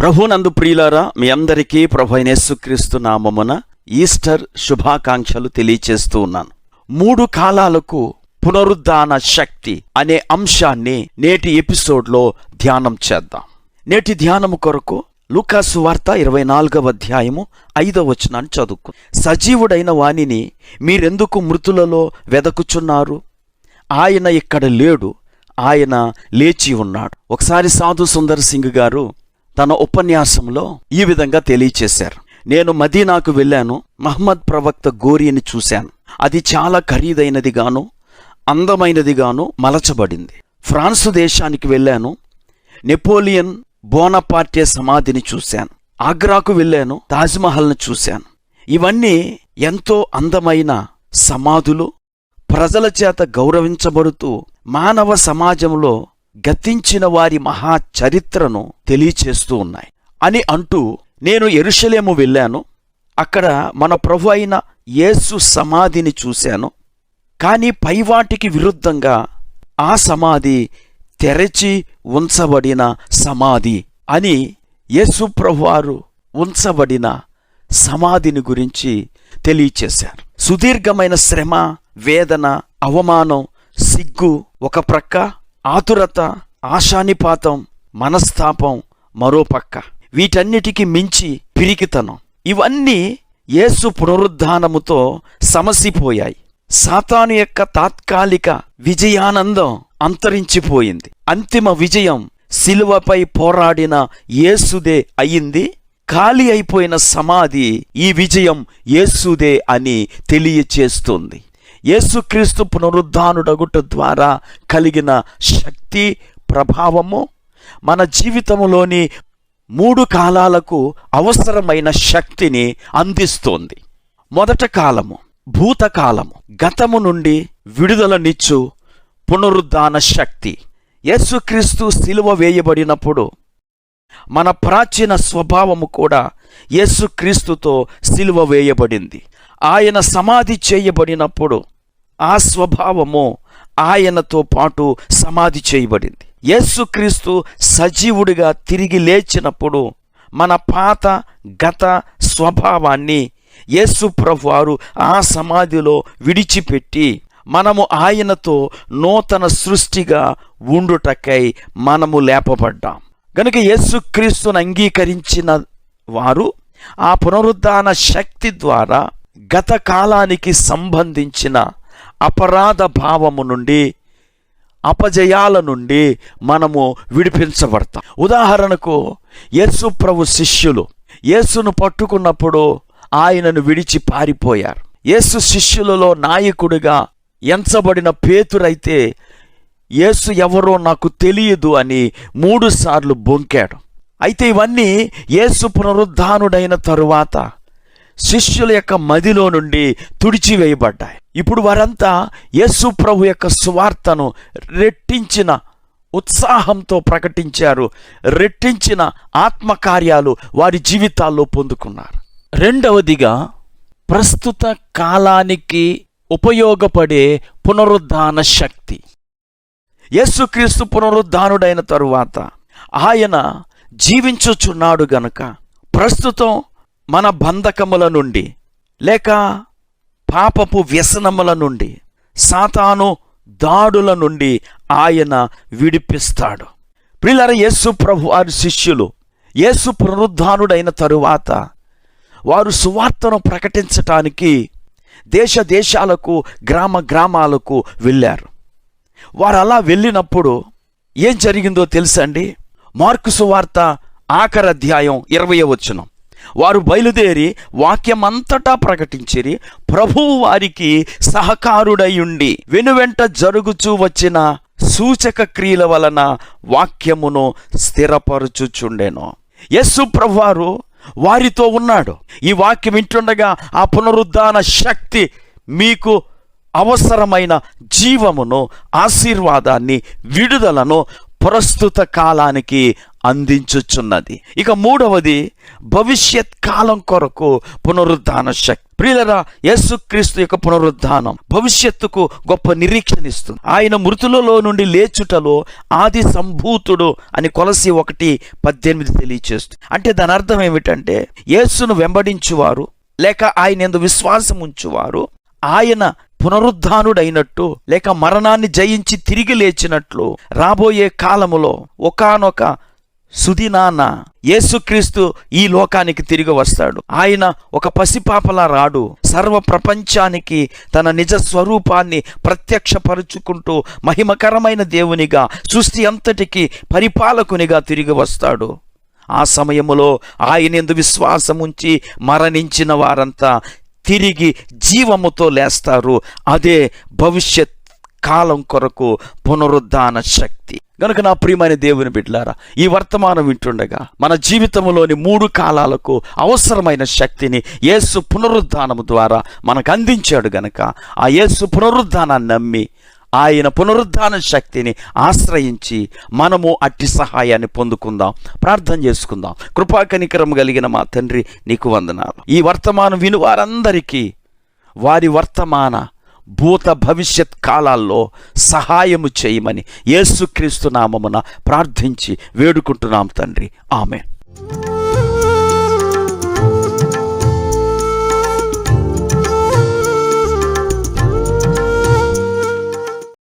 ప్రభునందు ప్రియులారా మీ అందరికీ ప్రభు అయిన యేసుక్రీస్తు నామమున ఈస్టర్ శుభాకాంక్షలు తెలియచేస్తూ ఉన్నాను. మూడు కాలాలకు పునరుద్ధాన శక్తి అనే అంశాన్ని నేటి ఎపిసోడ్లో ధ్యానం చేద్దాం. నేటి ధ్యానము కొరకు లూకాసు వార్త ఇరవై నాలుగవ అధ్యాయము ఐదవ వచనాన్ని చదువుకు. సజీవుడైన వానిని మీరెందుకు మృతులలో వెదకుచున్నారు? ఆయన ఇక్కడ లేడు ఆయన లేచి ఉన్నాడు. ఒకసారి సాధు సుందర్ సింగ్ గారు తన ఉపన్యాసంలో ఈ విధంగా తెలియచేశారు. నేను మదీనాకు వెళ్ళాను మహమ్మద్ ప్రవక్త గోరిని చూశాను. అది చాలా ఖరీదైనదిగాను అందమైనదిగాను మలచబడింది. ఫ్రాన్సు దేశానికి వెళ్ళాను నెపోలియన్ బోనపార్టే సమాధిని చూశాను. ఆగ్రాకు వెళ్ళాను తాజ్మహల్ను చూశాను. ఇవన్నీ ఎంతో అందమైన సమాధులు ప్రజల చేత గౌరవించబడుతూ మానవ సమాజంలో గతించిన వారి మహా చరిత్రను తెలియచేస్తూ ఉన్నాయి. అని అంటూ నేను ఎరుషలేము వెళ్ళాను. అక్కడ మన ప్రభు అయిన యేసు సమాధిని చూశాను. కానీ పైవాటికి విరుద్ధంగా ఆ సమాధి తెరచి ఉంచబడిన సమాధి అని యేసు ప్రభువారు ఉంచబడిన సమాధిని గురించి తెలియచేశారు. సుదీర్ఘమైన శ్రమ వేదన అవమానం సిగ్గు ఒక ప్రక్క ఆతురత ఆశానిపాతం మనస్తాపం మరోపక్క వీటన్నిటికి మించి పిరికితనం. ఇవన్నీ యేసు పునరుద్ధానముతో సమసిపోయాయి. సాతాను యొక్క తాత్కాలిక విజయానందం అంతరించిపోయింది. అంతిమ విజయం శిలువపై పోరాడిన యేసుదే అయింది. ఖాళీ అయిపోయిన సమాధి ఈ విజయం యేసుదే అని తెలియచేస్తుంది. యేసుక్రీస్తు పునరుద్ధానుడగుట ద్వారా కలిగిన శక్తి ప్రభావము మన జీవితంలోని మూడు కాలాలకు అవసరమైన శక్తిని అందిస్తోంది. మొదట కాలము భూతకాలము గతము నుండి విడుదలనిచ్చు పునరుద్ధాన శక్తి. యేసుక్రీస్తు శిలువ వేయబడినప్పుడు మన ప్రాచీన స్వభావము కూడా యేసుక్రీస్తుతో సిలువ వేయబడింది. ఆయన సమాధి చేయబడినప్పుడు ఆ స్వభావము ఆయనతో పాటు సమాధి చేయబడింది. యేసుక్రీస్తు సజీవుడిగా తిరిగి లేచినప్పుడు మన పాత గత స్వభావాన్ని యేసు ప్రభువారు ఆ సమాధిలో విడిచిపెట్టి మనము ఆయనతో నూతన సృష్టిగా ఉండుటకై మనము లేపబడ్డాం. గనుక యేసుక్రీస్తును అంగీకరించిన వారు ఆ పునరుద్ధాన శక్తి ద్వారా గత కాలానికి సంబంధించిన అపరాధ భావము నుండి అపజయాల నుండి మనము విడిపించబడతాం. ఉదాహరణకు యేసు ప్రభు శిష్యులు యేసును పట్టుకున్నప్పుడు ఆయనను విడిచి పారిపోయారు. యేసు శిష్యులలో నాయకుడిగా ఎంచబడిన పేతురైతే యేసు ఎవరో నాకు తెలియదు అని మూడుసార్లు బొంకాడు. అయితే ఇవన్నీ యేసు పునరుద్ధానుడైన తరువాత శిష్యుల యొక్క మదిలో నుండి తుడిచివేయబడ్డాయి. ఇప్పుడు వారంతా యేసు ప్రభు యొక్క సువార్తను రెట్టించిన ఉత్సాహంతో ప్రకటించారు రెట్టించిన ఆత్మకార్యాలు వారి జీవితాల్లో పొందుకున్నారు. రెండవదిగా ప్రస్తుత కాలానికి ఉపయోగపడే పునరుద్ధాన శక్తి. యేసుక్రీస్తు పునరుద్ధానుడైన తరువాత ఆయన జీవించుచున్నాడు గనుక ప్రస్తుతం మన బంధకముల నుండి లేక పాపపు వ్యసనముల నుండి సాతాను దాడుల నుండి ఆయన విడిపిస్తాడు. ప్రిలర యేసు ప్రభు వారి శిష్యులు యేసు పునరుద్ధానుడైన తరువాత వారు సువార్తను ప్రకటించటానికి దేశ దేశాలకు గ్రామ గ్రామాలకు వెళ్ళారు. వారు అలా వెళ్ళినప్పుడు ఏం జరిగిందో తెలుసండి? మార్కు సువార్త ఆఖరి అధ్యాయం ఇరవై వచనం. వారు బయలుదేరి వాక్యమంతటా ప్రకటించిరి. ప్రభువు వారికి సహకారుడయుండి. వెనువెంట జరుగుచూ వచ్చిన సూచక క్రియల వలన వాక్యమును స్థిరపరచుచుండెను. యస్సు ప్రభువారు వారితో ఉన్నాడు. ఈ వాక్యం ఇంటుండగా ఆ పునరుద్ధాన శక్తి మీకు అవసరమైన జీవమును ఆశీర్వాదాన్ని విడుదలను ప్రస్తుత కాలానికి అందించుచున్నది. ఇక మూడవది భవిష్యత్ కాలం కొరకు పునరుద్ధాన శక్తి. ప్రియులరా యేసుక్రీస్తు యొక్క పునరుద్ధానం భవిష్యత్తుకు గొప్ప నిరీక్షణిస్తుంది ఆయన మృతులలో నుండి లేచుటలో ఆది సంభూతుడు అని కొలసి ఒకటి పద్దెనిమిది తెలియచేస్తుంది. అంటే దాని అర్థం ఏమిటంటే యేసును వెంబడించువారు లేక ఆయన ఎందు విశ్వాసం ఉంచువారు ఆయన పునరుద్ధానుడైనట్టు లేక మరణాన్ని జయించి తిరిగి లేచినట్లు రాబోయే కాలములో ఒకానొక సుదినాన యేసుక్రీస్తు ఈ లోకానికి తిరిగి వస్తాడు. ఆయన ఒక పసిపాపలా రాడు. సర్వ ప్రపంచానికి తన నిజ స్వరూపాన్ని ప్రత్యక్షపరుచుకుంటూ మహిమకరమైన దేవునిగా సృష్టి అంతటికి పరిపాలకునిగా తిరిగి వస్తాడు. ఆ సమయములో ఆయన ఎందు విశ్వాసం ఉంచి మరణించిన వారంతా తిరిగి జీవముతో లేస్తారు. అదే భవిష్యత్ కాలం కొరకు పునరుద్ధాన శక్తి. గనుక నా ప్రియమైన దేవుని బిడ్లారా ఈ వర్తమానం వింటుండగా మన జీవితంలోని మూడు కాలాలకు అవసరమైన శక్తిని యేసు పునరుద్ధానము ద్వారా మనకు అందించాడు గనక ఆ యేసు పునరుద్ధానాన్ని నమ్మి ఆయన పునరుద్ధాన శక్తిని ఆశ్రయించి మనము అట్టి సహాయాన్ని పొందుకుందాం ప్రార్థన చేసుకుందాం. కృపాకనికరం కలిగిన మా తండ్రి నీకు వందనాలు. ఈ వర్తమానం విను వారందరికీ వారి వర్తమాన భూత భవిష్యత్ కాలాల్లో సహాయము చేయమని యేసుక్రీస్తు నామమున ప్రార్థించి వేడుకుంటున్నాం తండ్రి. ఆమె